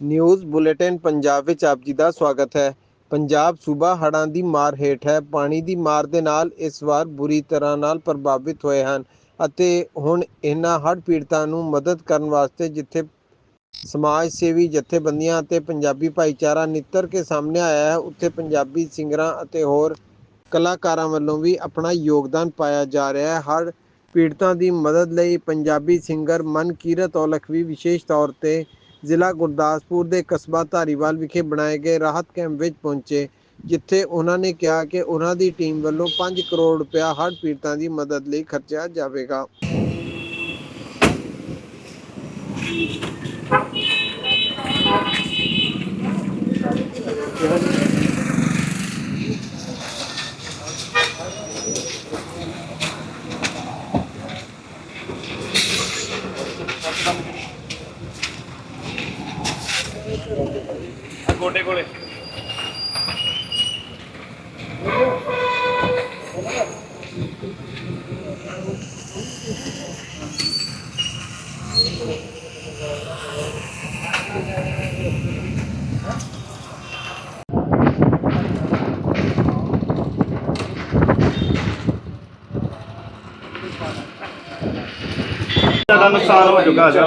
News bulletin Punjab ਵਿੱਚ ਆਪ ਜੀ ਦਾ ਸਵਾਗਤ ਹੈ। ਪੰਜਾਬ ਸੂਬਾ ਹੜ੍ਹਾਂ ਦੀ ਮਾਰ ਹੇਠ ਹੈ। ਪਾਣੀ ਦੀ ਮਾਰ ਦੇ ਨਾਲ ਇਸ ਵਾਰ ਬੁਰੀ ਤਰ੍ਹਾਂ ਨਾਲ ਪ੍ਰਭਾਵਿਤ ਹੋਏ ਹਨ ਅਤੇ ਹੁਣ ਇਹਨਾਂ ਹੜ੍ਹ ਪੀੜਤਾਂ ਨੂੰ ਮਦਦ ਕਰਨ ਵਾਸਤੇ ਜਿੱਥੇ ਸਮਾਜ ਸੇਵੀ ਜਥੇਬੰਦੀਆਂ ਅਤੇ ਪੰਜਾਬੀ ਭਾਈਚਾਰਾ ਨਿੱਤਰ ਕੇ ਸਾਹਮਣੇ ਆਇਆ ਹੈ, ਉੱਥੇ ਪੰਜਾਬੀ ਸਿੰਗਰਾਂ ਅਤੇ ਹੋਰ ਕਲਾਕਾਰਾਂ ਵੱਲੋਂ ਵੀ ਆਪਣਾ ਯੋਗਦਾਨ ਪਾਇਆ ਜਾ ਰਿਹਾ ਹੈ। ਹੜ੍ਹ ਪੀੜਤਾਂ ਦੀ ਮਦਦ ਲਈ ਪੰਜਾਬੀ ਸਿੰਗਰ ਮਨਕੀਰਤ ਔਲਖ ਵੀ ਵਿਸ਼ੇਸ਼ ਤੌਰ ਤੇ ਜ਼ਿਲ੍ਹਾ ਗੁਰਦਾਸਪੁਰ ਦੇ ਕਸਬਾ ਧਾਰੀਵਾਲ ਵਿਖੇ ਬਣਾਏ ਗਏ ਰਾਹਤ ਕੈਂਪ ਵਿੱਚ ਪਹੁੰਚੇ, ਜਿੱਥੇ ਉਹਨਾਂ ਨੇ ਕਿਹਾ ਕਿ ਉਹਨਾਂ ਦੀ ਟੀਮ ਵੱਲੋਂ 5 ਕਰੋੜ ਰੁਪਇਆ ਹੜ੍ਹ ਪੀੜਤਾਂ ਦੀ ਮਦਦ ਲਈ ਖਰਚਿਆ ਜਾਵੇਗਾ। ਗੋਡੇ ਕੋਲੇ। ਸਾਡਾ ਨੁਕਸਾਨ ਹੋ ਚੁੱਕਾ ਜਾ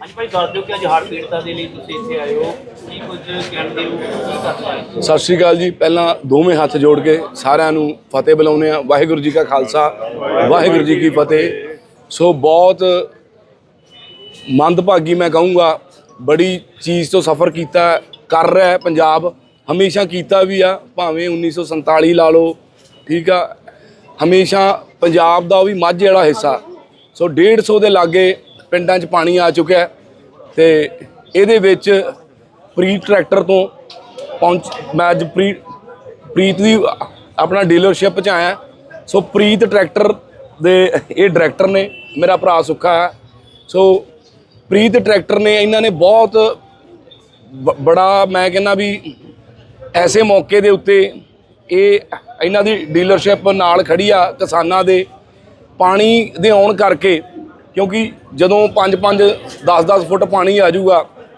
ਹਾਂਜੀ ਭਾਈ, ਦੱਸ ਦਿਓ ਕਿ ਅੱਜ ਹੜ੍ਹ ਪੀੜਤਾਂ ਦੇ ਲਈ ਤੁਸੀਂ ਇੱਥੇ ਆਏ ਹੋ। ਕੀ ਕੁਝ ਕਹਿੰਦੇ ਹੋ? ਕੀ ਕਰਦੇ ਹੋ? ਸਤਿ ਸ਼੍ਰੀ ਅਕਾਲ ਜੀ। ਪਹਿਲਾਂ ਦੋਵੇਂ ਹੱਥ ਜੋੜ ਕੇ ਸਾਰਿਆਂ ਨੂੰ ਫਤਿਹ ਬੁਲਾਉਂਦੇ ਆ ਵਾਹਿਗੁਰੂ ਜੀ ਕਾ ਖਾਲਸਾ, ਵਾਹਿਗੁਰੂ ਜੀ ਕੀ ਫਤਿਹ। ਸੋ ਬਹੁਤ ਮੰਦਭਾਗੀ ਮੈਂ ਕਹੂੰਗਾ, ਬੜੀ ਚੀਜ਼ ਤੋਂ ਸਫ਼ਰ ਕੀਤਾ, ਕਰ ਰਿਹਾ ਹੈ ਪੰਜਾਬ। ਹਮੇਸ਼ਾ ਕੀਤਾ ਵੀ ਆ, ਭਾਵੇਂ 1947 ਲਾ ਲਓ, ਠੀਕ ਆ। ਹਮੇਸ਼ਾ ਪੰਜਾਬ ਦਾ ਉਹ ਵੀ ਮਾਝੇ ਵਾਲਾ ਹਿੱਸਾ। ਸੋ 150 ਦੇ ਲਾਗੇ ਪਿੰਡਾਂ 'ਚ ਪਾਣੀ ਆ ਚੁੱਕਿਆ ਹੈ ਤੇ ਇਹਦੇ ਵਿੱਚ ਪ੍ਰੀਤ ਟਰੈਕਟਰ ਤੋਂ ਪਹੁੰਚ ਮੈਂ ਅੱਜ ਪ੍ਰੀਤ ਪ੍ਰੀਤ ਦੀ ਆਪਣਾ ਡੀਲਰਸ਼ਿਪ 'ਚ ਆਇਆ। ਸੋ ਪ੍ਰੀਤ ਟਰੈਕਟਰ ਦੇ ਇਹ ਡਾਇਰੈਕਟਰ ਨੇ ਮੇਰਾ ਭਰਾ ਸੁੱਖਾ ਹੈ। ਸੋ ਪ੍ਰੀਤ ਟਰੈਕਟਰ ਨੇ ਇਹਨਾਂ ਨੇ ਬਹੁਤ ਬ- ਬੜਾ ਮੈਂ ਕਹਿੰਦਾ ਵੀ ਐਸੇ ਮੌਕੇ ਦੇ ਉੱਤੇ ਇਹ ਇਹਨਾਂ ਦੀ ਡੀਲਰਸ਼ਿਪ ਨਾਲ ਖੜੀ ਆ ਕਿਸਾਨਾਂ ਦੇ ਪਾਣੀ ਦੇ ਆਉਣ ਕਰਕੇ ਕਿਉਂਕਿ ਜਦੋਂ 5-5 10-10 ਫੁੱਟ ਪਾਣੀ ਆ ਜਾਊਗਾ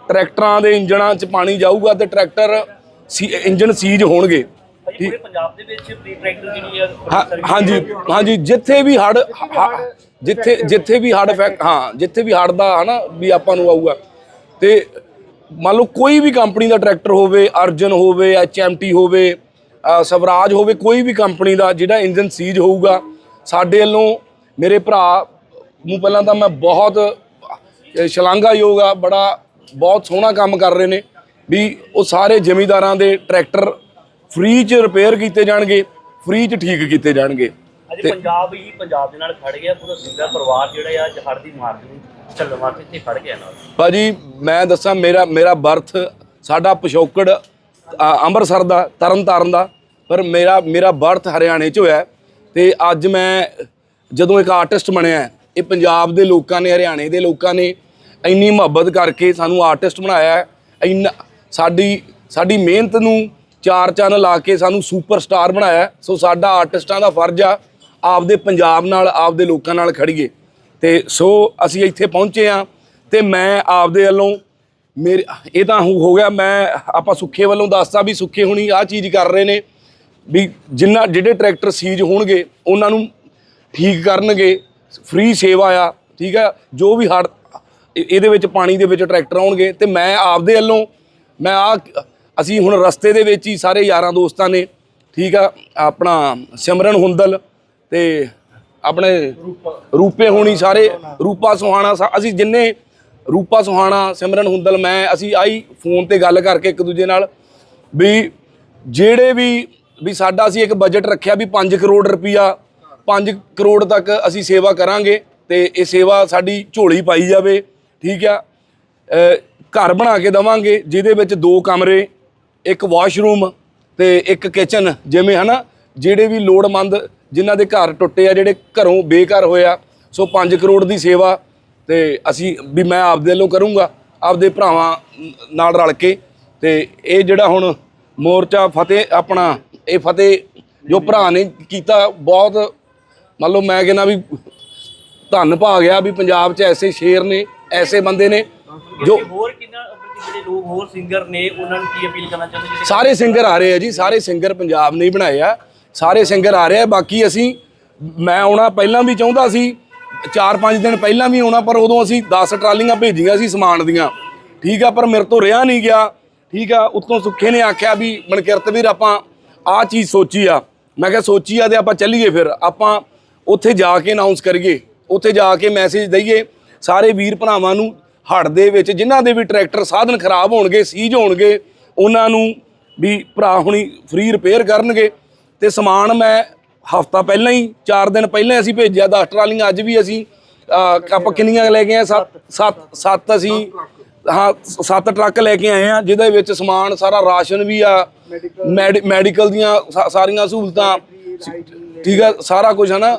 ਟਰੈਕਟਰਾਂ ਦੇ ਇੰਜਣਾਂ 'ਚ ਪਾਣੀ ਜਾਊਗਾ ਤੇ ਟਰੈਕਟਰ ਇੰਜਣ ਸੀਜ ਹੋਣਗੇ। ਪੂਰੇ ਪੰਜਾਬ ਦੇ ਵਿੱਚ ਪ੍ਰੀ ਟਰੈਕਟਰ ਜਿਹੜੀ ਹੈ ਹਾਂਜੀ ਹਾਂਜੀ ਜਿੱਥੇ ਵੀ ਹੜ ਜਿੱਥੇ ਜਿੱਥੇ ਵੀ ਹੜ ਫੈਕ ਹਾਂ ਜਿੱਥੇ ਵੀ ਹੜ ਦਾ ਹਨਾ ਵੀ ਆਪਾਂ ਨੂੰ ਆਊਗਾ। ਤੇ ਮੰਨ ਲਓ ਕੋਈ ਵੀ ਕੰਪਨੀ ਦਾ ਟਰੈਕਟਰ ਹੋਵੇ ਅਰਜਨ ਹੋਵੇ ਐਚਐਮਟੀ ਹੋਵੇ ਅ, ਸਵਰਾਜ ਹੋਵੇ ਕੋਈ ਵੀ ਕੰਪਨੀ ਦਾ ਜਿਹੜਾ ਇੰਜਨ ਸੀਜ ਹੋਊਗਾ ਸਾਡੇ ਵੱਲੋਂ ਮੇਰੇ ਭਰਾ ਨੂੰ ਪਹਿਲਾਂ ਤਾਂ ਮੈਂ ਬਹੁਤ ਸ਼ਲਾਘਾਯੋਗ ਆ ਬੜਾ ਬਹੁਤ ਸੋਹਣਾ ਕੰਮ ਕਰ ਰਹੇ ਨੇ ਵੀ ਉਹ ਸਾਰੇ ਜ਼ਿਮੀਂਦਾਰਾਂ ਦੇ ਟਰੈਕਟਰ ਫ੍ਰੀ ਚ ਰਿਪੇਅਰ ਕੀਤੇ ਜਾਣਗੇ ਫ੍ਰੀ ਚ ਠੀਕ ਕੀਤੇ ਜਾਣਗੇ ਅੱਜ ਪੰਜਾਬ ਹੀ ਪੰਜਾਬ ਦੇ ਨਾਲ ਖੜ ਗਿਆ ਪੂਰਾ ਸਿੰਗਰ ਪਰਿਵਾਰ ਜਿਹੜਾ ਆ ਅੱਜ ਹੜ੍ਹ ਦੀ ਮਾਰ ਨੂੰ ਚੱਲਣ ਵਾਸਤੇ ਇੱਥੇ ਖੜ ਗਿਆ ਨਾਲ ਭਾਜੀ ਮੈਂ ਦੱਸਾਂ ਮੇਰਾ ਮੇਰਾ ਬਰਥ ਸਾਡਾ ਪਿਛੋਕੜ ਅੰਮ੍ਰਿਤਸਰ ਦਾ ਤਰਨ ਤਾਰਨ ਦਾ ਪਰ ਮੇਰਾ ਮੇਰਾ ਬਰਥ ਹਰਿਆਣੇ 'ਚ ਹੋਇਆ। ਤੇ ਅੱਜ ਮੈਂ ਜਦੋਂ ਇੱਕ ਆਰਟਿਸਟ ਬਣਿਆ ਇਹ ਪੰਜਾਬ ਦੇ ਲੋਕਾਂ ਨੇ, ਹਰਿਆਣੇ ਦੇ ਲੋਕਾਂ ਨੇ ਇੰਨੀ ਮੁਹੱਬਤ ਕਰਕੇ ਸਾਨੂੰ ਆਰਟਿਸਟ ਬਣਾਇਆ ਹੈ। ਇੰਨਾ ਸਾਡੀ ਸਾਡੀ ਮਿਹਨਤ ਨੂੰ ਚਾਰ ਚੰਨ ਲਾ ਕੇ ਸਾਨੂੰ ਸੁਪਰਸਟਾਰ ਬਣਾਇਆ ਸੋ ਸਾਡਾ ਆਰਟਿਸਟਾਂ ਦਾ ਫਰਜ਼ ਆ ਆਪਦੇ ਪੰਜਾਬ ਨਾਲ, ਆਪਦੇ ਲੋਕਾਂ ਨਾਲ ਖੜੀਏ। ਤੇ ਸੋ ਅਸੀਂ ਇੱਥੇ ਪਹੁੰਚੇ ਆ ਤੇ ਮੈਂ ਆਪਦੇ ਵੱਲੋਂ ਮੇਰੇ, ਇਹ ਤਾਂ ਹੋ ਹੋ ਗਿਆ, ਮੈਂ ਆਪਾਂ ਸੁੱਖੇ ਵੱਲੋਂ ਦੱਸਦਾ ਵੀ ਸੁੱਖੇ ਹੁਣੀ ਆਹ ਚੀਜ਼ ਕਰ ਰਹੇ ਨੇ ਵੀ ਜਿੰਨਾ, ਜਿਹੜੇ ਟਰੈਕਟਰ ਸੀਜ ਹੋਣਗੇ, ਉਹਨਾਂ ਨੂੰ ਠੀਕ ਕਰਨਗੇ। ਫ੍ਰੀ ਸੇਵਾ ਆ, ਠੀਕ ਆ? ਜੋ ਵੀ ਹੜ ਇਹਦੇ ਵਿੱਚ ਪਾਣੀ ਦੇ ਵਿੱਚ ਟਰੈਕਟਰ ਆਉਣਗੇ ਤੇ ਮੈਂ ਆਪਦੇ ਵੱਲੋਂ, ਮੈਂ ਆ, ਅਸੀਂ ਹੁਣ ਰਸਤੇ ਦੇ ਵਿੱਚ ਹੀ ਸਾਰੇ ਯਾਰਾਂ ਦੋਸਤਾਂ ਨੇ, ਠੀਕ ਆ? ਆਪਣਾ ਸਿਮਰਨ ਹੁੰਦਲ ਤੇ ਆਪਣੇ ਰੂਪੇ ਹੋਣੀ ਸਾਰੇ, ਰੂਪਾ ਸੁਹਾਣਾ ਸਾ- ਅਸੀਂ ਜਿੰਨੇ ਰੂਪਾ ਸੁਹਾਣਾ, ਸਿਮਰਨ ਹੁੰਦਲ, ਮੈਂ, ਅਸੀਂ ਆਈ ਫੋਨ ਤੇ ਗੱਲ ਕਰਕੇ ਇੱਕ ਦੂਜੇ ਨਾਲ ਵੀ ਜਿਹੜੇ ਵੀ ਵੀ ਸਾਡਾ ਅਸੀਂ ਇੱਕ ਬਜਟ ਰੱਖਿਆ ਵੀ 5 ਕਰੋੜ ਰੁਪਈਆ 5 ਕਰੋੜ ਤੱਕ ਅਸੀਂ ਸੇਵਾ ਕਰਾਂਗੇ ਤੇ ਇਹ ਸੇਵਾ ਸਾਡੀ ਝੋਲੀ ਪਾਈ ਜਾਵੇ, ਠੀਕ ਆ? ਘਰ ਬਣਾ ਕੇ ਦਵਾਂਗੇ, ਜਿਹਦੇ ਵਿੱਚ ਦੋ ਕਮਰੇ, ਇੱਕ ਵਾਸ਼ਰੂਮ ਤੇ ਇੱਕ ਕਿਚਨ ਜਿਵੇਂ ਹਨਾ? ਜਿਹੜੇ ਵੀ ਲੋੜਮੰਦ ਜਿਨ੍ਹਾਂ ਦੇ ਘਰ ਟੁੱਟੇ ਆ, ਜਿਹੜੇ ਘਰੋਂ ਬੇਘਰ ਹੋਇਆ ਸੋ 5 ਕਰੋੜ ਦੀ ਸੇਵਾ ਤੇ ਅਸੀਂ ਵੀ ਮੈਂ ਆਪਦੇ ਵੱਲੋਂ ਕਰੂੰਗਾ, ਆਪਦੇ ਭਰਾਵਾਂ ਨਾਲ ਰਲ ਕੇ। ਤੇ ਇਹ ਜਿਹੜਾ ਹੁਣ ਮੋਰਚਾ ਫਤਿਹ, ਆਪਣਾ ਇਹ ਫਤਿਹ ਜੋ ਭਰਾ ਨੇ ਕੀਤਾ, ਬਹੁਤ ਮੰਨ ਲਓ ਮੈਂ ਕਹਿੰਦਾ ਵੀ ਧੰਨ ਭਾ ਗਿਆ ਵੀ ਪੰਜਾਬ 'ਚ ਐਸੇ ਸ਼ੇਰ ਨੇ ਐਸੇ ਬੰਦੇ ਨੇ ਜੋ ਹੋਰ ਕਿੰਨਾ ਜਿਹੜੇ ਲੋਕ ਹੋਰ ਸਿੰਗਰ ਨੇ ਉਹਨਾਂ ਨੂੰ ਕੀ ਅਪੀਲ ਕਰਨਾ ਚਾਹੁੰਦੇ ਸਾਰੇ ਸਿੰਗਰ ਆ ਰਹੇ ਆ ਜੀ ਸਾਰੇ ਸਿੰਗਰ ਪੰਜਾਬ ਨੇ ਹੀ ਬਣਾਏ ਆ ਸਾਰੇ ਸਿੰਗਰ ਆ ਰਹੇ ਆ ਬਾਕੀ ਅਸੀਂ ਮੈਂ ਆਉਣਾ ਪਹਿਲਾਂ ਵੀ ਚਾਹੁੰਦਾ ਸੀ 4-5 ਦਿਨ ਪਹਿਲਾਂ ਵੀ ਆਉਣਾ ਪਰ ਉਦੋਂ ਅਸੀਂ 10 ਟਰਾਲੀਆਂ ਭੇਜੀਆਂ ਸੀ ਸਮਾਨ ਦੀਆਂ। ਠੀਕ ਆ ਪਰ ਮੇਰੇ ਤੋਂ ਰਿਹਾ ਨਹੀਂ ਗਿਆ। ਠੀਕ ਆ ਉਤੋਂ ਸੁੱਖੇ ਨੇ ਆਖਿਆ ਵੀ ਮਨਕਿਰਤ ਵੀਰ ਆਪਾਂ ਆਹ ਚੀਜ਼ ਸੋਚੀ ਆ। ਮੈਂ ਕਿਹਾ ਸੋਚੀ ਆ ਤੇ ਆਪਾਂ ਚੱਲੀਏ ਫਿਰ। ਆਪਾਂ ਉੱਥੇ ਜਾ ਕੇ ਅਨਾਉਂਸ ਕਰੀਏ ਉੱਥੇ ਜਾ ਕੇ ਮੈਸੇਜ ਦਈਏ ਸਾਰੇ ਵੀਰ ਭਰਾਵਾਂ ਨੂੰ ਹੜ੍ਹ ਦੇ ਵਿੱਚ ਜਿਨ੍ਹਾਂ ਦੇ ਵੀ ਟਰੈਕਟਰ ਸਾਧਨ ਖਰਾਬ ਹੋਣਗੇ ਸੀਜ ਹੋਣਗੇ ਉਹਨਾਂ ਨੂੰ ਵੀ ਭਰਾ ਹੁਣੀ ਫ੍ਰੀ ਰਿਪੇਅਰ ਕਰਨਗੇ। ਤੇ ਸਮਾਨ ਮੈਂ ਹਫਤਾ ਪਹਿਲਾਂ ਹੀ 4 ਦਿਨ ਪਹਿਲਾਂ ਅਸੀਂ ਭੇਜਿਆ 10 ਟਰਾਲੀਆਂ ਅੱਜ ਵੀ ਅਸੀਂ ਆਪਾਂ ਕਿੰਨੀਆਂ ਲੈ ਕੇ ਆਏ? ਸੱਤ ਸੱਤ ਸੱਤ ਅਸੀਂ ਹਾਂ ਸੱਤ ਟਰੱਕ ਲੈ ਕੇ ਆਏ ਆ ਜਿਹਦੇ ਵਿੱਚ ਸਮਾਨ ਸਾਰਾ ਰਾਸ਼ਨ ਵੀ ਆ ਮੈਡੀ- ਮੈਡੀਕਲ ਦੀਆਂ ਸਾਰੀਆਂ ਸਹੂਲਤਾਂ ਠੀਕ ਆ ਸਾਰਾ ਕੁਝ ਹੈ ਨਾ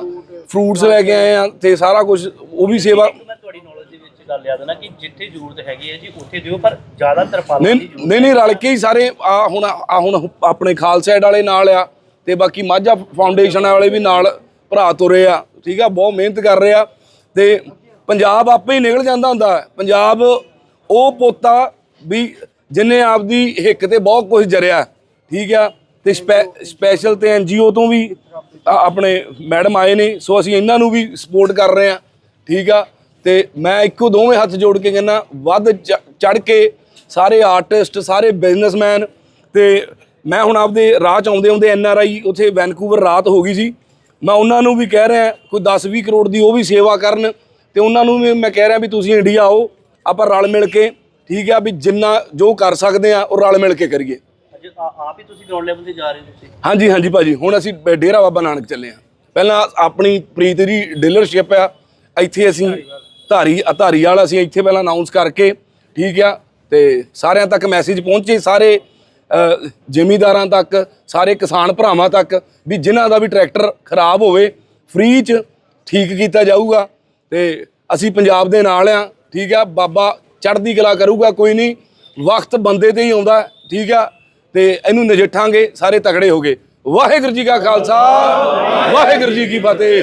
ਫਰੂਟਸ ਲੈ ਕੇ ਆਏ ਆ ਤੇ ਸਾਰਾ ਕੁਝ ਉਹ ਵੀ ਸੇਵਾ ਮੈਂ ਤੁਹਾਡੀ ਨੌਲੇਜ ਦੇ ਵਿੱਚ ਗੱਲ ਯਾਦ ਨਾ ਕਿ ਜਿੱਥੇ ਜ਼ਰੂਰਤ ਹੈਗੀ ਹੈ ਜੀ ਉੱਥੇ ਦਿਓ ਪਰ ਜ਼ਿਆਦਾ ਤਰਪਾਲਾਂ ਨਹੀਂ ਨਹੀਂ ਨਹੀਂ ਰਲ ਕੇ ਹੀ ਸਾਰੇ ਆ ਹੁਣ ਆ ਹੁਣ ਆਪਣੇ ਖਾਲਸਾ ਏਡ ਵਾਲੇ ਨਾਲ ਆ ਤੇ ਬਾਕੀ ਮਾਝਾ ਫਾਊਂਡੇਸ਼ਨ ਵਾਲੇ ਵੀ ਨਾਲ ਭਰਾ ਤੁਰੇ ਆ ਠੀਕ ਆ ਬਹੁਤ ਮਿਹਨਤ ਕਰ ਰਹੇ ਆ ਤੇ ਪੰਜਾਬ ਆਪੇ ਹੀ ਨਿਕਲ ਜਾਂਦਾ ਹੁੰਦਾ। ਪੰਜਾਬ ਉਹ ਪੋਤਾ ਵੀ ਜਿਨੇ ਆਪਦੀ ਹਿੱਕ ਤੇ ਬਹੁਤ ਕੁਝ ਜਰਿਆ ਠੀਕ ਆ ਤੇ ਸਪੈ- ਸਪੈਸ਼ਲ ਤੇ ਐਨਜੀਓ ਤੋਂ ਵੀ ਆਪਣੇ ਮੈਡਮ ਆਏ ਨੇ, ਸੋ ਅਸੀਂ ਇਹਨਾਂ ਨੂੰ ਵੀ ਸਪੋਰਟ ਕਰ ਰਹੇ ਆ ਠੀਕ ਆ? ਤੇ ਮੈਂ ਇੱਕੋ ਦੋਵੇਂ ਹੱਥ ਜੋੜ ਕੇ ਕਹਿੰਦਾ, ਵੱਧ ਚੜ ਕੇ ਸਾਰੇ ਆਰਟਿਸਟ ਸਾਰੇ ਬਿਜ਼ਨਸਮੈਨ ਤੇ ਮੈਂ ਹੁਣ ਆਪਦੇ ਰਾਹ ਚ ਆਉਂਦੇ ਆਉਂਦੇ ਐਨ ਆਰ ਆਈ ਉੱਥੇ ਵੈਨਕੂਵਰ ਰਾਤ ਹੋ ਗਈ ਸੀ। ਮੈਂ ਉਹਨਾਂ ਨੂੰ ਵੀ ਕਹਿ ਰਿਹਾ, ਕੋਈ 10-20 ਕਰੋੜ ਦੀ ਉਹ ਵੀ ਸੇਵਾ ਕਰਨ, ਤੇ ਉਹਨਾਂ ਨੂੰ ਵੀ ਮੈਂ ਕਹਿ ਰਿਹਾ ਵੀ ਤੁਸੀਂ ਇੰਡੀਆ ਆਓ, ਆਪਾਂ ਰਲ ਮਿਲ ਕੇ, ਠੀਕ ਆ? ਵੀ ਜਿੰਨਾ ਜੋ ਕਰ ਸਕਦੇ ਆ, ਉਹ ਰਲ ਮਿਲ ਕੇ ਕਰੀਏ। ਅੱਜ ਆ- ਆਪ ਹੀ ਤੁਸੀਂ ਗਰਾਊਂਡ ਲੈਵਲ ਤੇ ਜਾ ਰਹੇ ਹੋ ਤੁਸੀਂ? ਹਾਂਜੀ ਹਾਂਜੀ ਭਾਜੀ। ਹੁਣ ਅਸੀਂ ਬ- ਡੇਰਾ ਬਾਬਾ ਨਾਨਕ ਚੱਲੇ ਆ ਪਹਿਲਾਂ ਆਪਣੀ ਪ੍ਰੀਤ ਦੀ ਡੀਲਰਸ਼ਿਪ ਆ। ਇੱਥੇ ਅਸੀਂ ਧਾਰੀ ਧਾਰੀ ਵਾਲਾ ਅਸੀਂ ਇੱਥੇ ਪਹਿਲਾਂ ਅਨਾਉਂਸ ਕਰਕੇ ਠੀਕ ਆ? ਤੇ ਸਾਰਿਆਂ ਤੱਕ ਮੈਸੇਜ ਪਹੁੰਚੇ। ਸਾਰੇ ਅ, ਜ਼ਿਮੀਂਦਾਰਾਂ ਤੱਕ ਸਾਰੇ ਕਿਸਾਨ ਭਰਾਵਾਂ ਤੱਕ ਵੀ ਜਿਨ੍ਹਾਂ ਦਾ ਵੀ ਟਰੈਕਟਰ ਖਰਾਬ ਹੋਵੇ ਫ੍ਰੀ ਚ ਠੀਕ ਕੀਤਾ ਜਾਊਗਾ। ਤੇ ਅਸੀਂ ਪੰਜਾਬ ਦੇ ਨਾਲ ਆ ਠੀਕ ਆ? ਬਾਬਾ ਚੜ੍ਹਦੀ ਕਲਾ ਕਰੂਗਾ ਕੋਈ ਨਹੀਂ। ਵਕਤ ਬੰਦੇ ਤੇ ਹੀ ਆਉਂਦਾ ਠੀਕ ਆ? ਤੇ ਇਹਨੂੰ ਨਜਿੱਠਾਂਗੇ, ਸਾਰੇ ਤਗੜੇ ਹੋ ਗਏ। ਵਾਹਿਗੁਰੂ ਜੀ ਕਾ ਖਾਲਸਾ, ਵਾਹਿਗੁਰੂ ਜੀ ਕੀ ਫਤਿਹ।